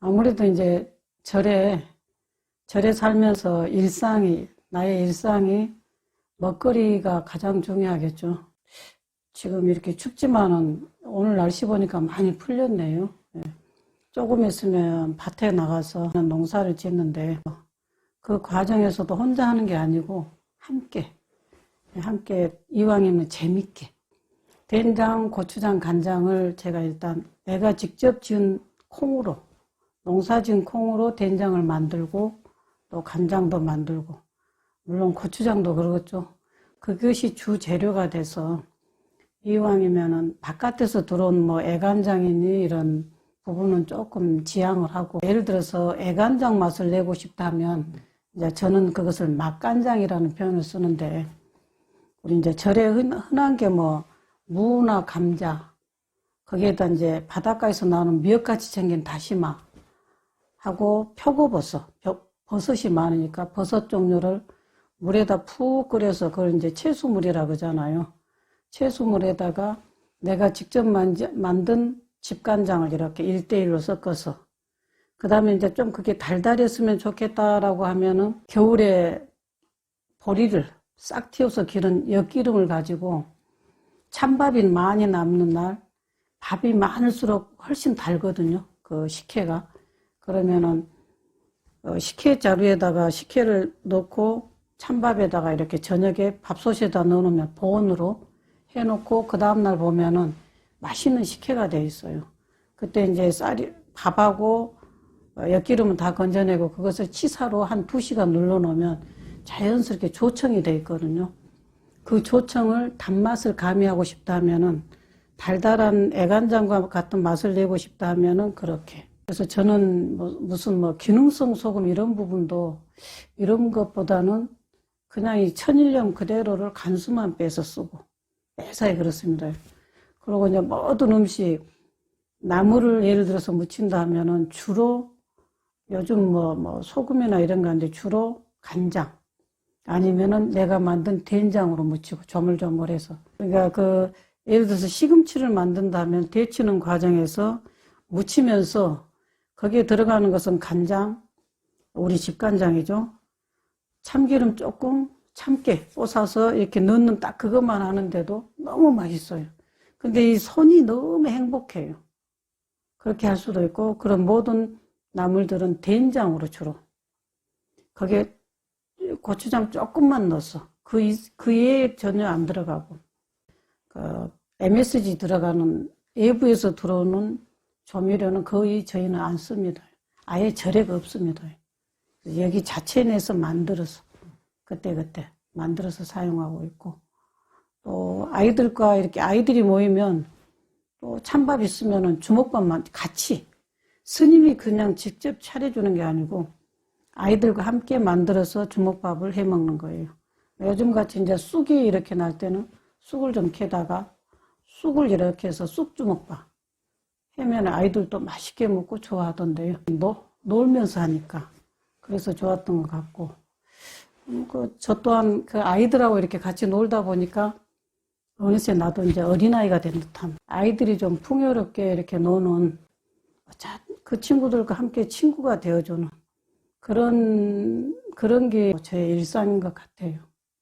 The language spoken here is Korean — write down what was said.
아무래도 이제 절에, 절에 살면서 일상이, 나의 일상이 먹거리가 가장 중요하겠죠. 지금 이렇게 춥지만은 오늘 날씨 보니까 많이 풀렸네요. 예. 조금 있으면 밭에 나가서 농사를 짓는데 그 과정에서도 혼자 하는 게 아니고 함께, 함께 이왕이면 재밌게. 된장, 고추장, 간장을 제가 일단 내가 직접 지은 콩으로, 농사 지은 콩으로 된장을 만들고 또 간장도 만들고, 물론 고추장도 그러겠죠. 그것이 주 재료가 돼서 이왕이면은 바깥에서 들어온 뭐 애간장이니 이런 부분은 조금 지양을 하고 예를 들어서 애간장 맛을 내고 싶다면 이제 저는 그것을 맛간장이라는 표현을 쓰는데 우리 이제 절에 흔- 흔한 게 뭐 무나 감자 거기에다 이제 바닷가에서 나오는 미역같이 생긴 다시마 하고 표고버섯 벼- 버섯이 많으니까 버섯 종류를 물에다 푹 끓여서 그걸 이제 채수물이라 그러잖아요. 채수물에다가 내가 직접 만지- 만든 집간장을 이렇게 일대일로 섞어서 그 다음에 이제 좀 그게 달달했으면 좋겠다라고 하면은 겨울에 보리를 싹 틔워서 기른 엿기름을 가지고 찬밥이 많이 남는 날 밥이 많을수록 훨씬 달거든요. 그 식혜가. 그러면은 어, 식혜 자루에다가 식혜를 넣고 찬밥에다가 이렇게 저녁에 밥솥에다 넣어놓으면 보온으로 해놓고 그 다음날 보면은 맛있는 식혜가 돼 있어요. 그때 이제 쌀이 밥하고 어, 엿기름은 다 건져내고 그것을 치사로 한 두 시간 눌러놓으면 자연스럽게 조청이 돼 있거든요. 그 조청을 단맛을 가미하고 싶다 하면은 달달한 애간장과 같은 맛을 내고 싶다 하면은 그렇게. 그래서 저는 뭐 무슨 뭐 기능성 소금 이런 부분도 이런 것보다는 그냥 이 천일염 그대로를 간수만 빼서 쓰고 매사에 그렇습니다. 그리고 이제 모든 음식 나물을 예를 들어서 무친다 하면은 주로 요즘 뭐, 뭐 소금이나 이런 거 하는데 주로 간장 아니면은 내가 만든 된장으로 무치고 조물조물해서 그러니까 그 예를 들어서 시금치를 만든다면 데치는 과정에서 무치면서 거기에 들어가는 것은 간장 우리 집간장이죠. 참기름 조금 참깨 뽀사서 이렇게 넣는 딱 그것만 하는데도 너무 맛있어요. 근데 이 손이 너무 행복해요. 그렇게 할 수도 있고 그런 모든 나물들은 된장으로 주로. 거기에 고추장 조금만 넣어서 그, 이- 그 외에 전혀 안 들어가고 그 MSG 들어가는 외부에서 들어오는 조미료는 거의 저희는 안 씁니다. 아예 절액 없습니다. 여기 자체 내서 만들어서 그때 그때 만들어서 사용하고 있고 또 아이들과 이렇게 아이들이 모이면 또 찬밥 있으면은 주먹밥만 같이 스님이 그냥 직접 차려주는 게 아니고 아이들과 함께 만들어서 주먹밥을 해 먹는 거예요. 요즘 같이 이제 쑥이 이렇게 날 때는 쑥을 좀 캐다가 쑥을 이렇게 해서 쑥주먹밥 하면 아이들도 맛있게 먹고 좋아하던데요. 노, 놀면서 하니까. 그래서 좋았던 것 같고. 음, 그, 저 또한 그 아이들하고 이렇게 같이 놀다 보니까 어느새 나도 이제 어린아이가 된 듯함. 아이들이 좀 풍요롭게 이렇게 노는 자, 그 친구들과 함께 친구가 되어주는 그런, 그런 게 제 일상인 것 같아요.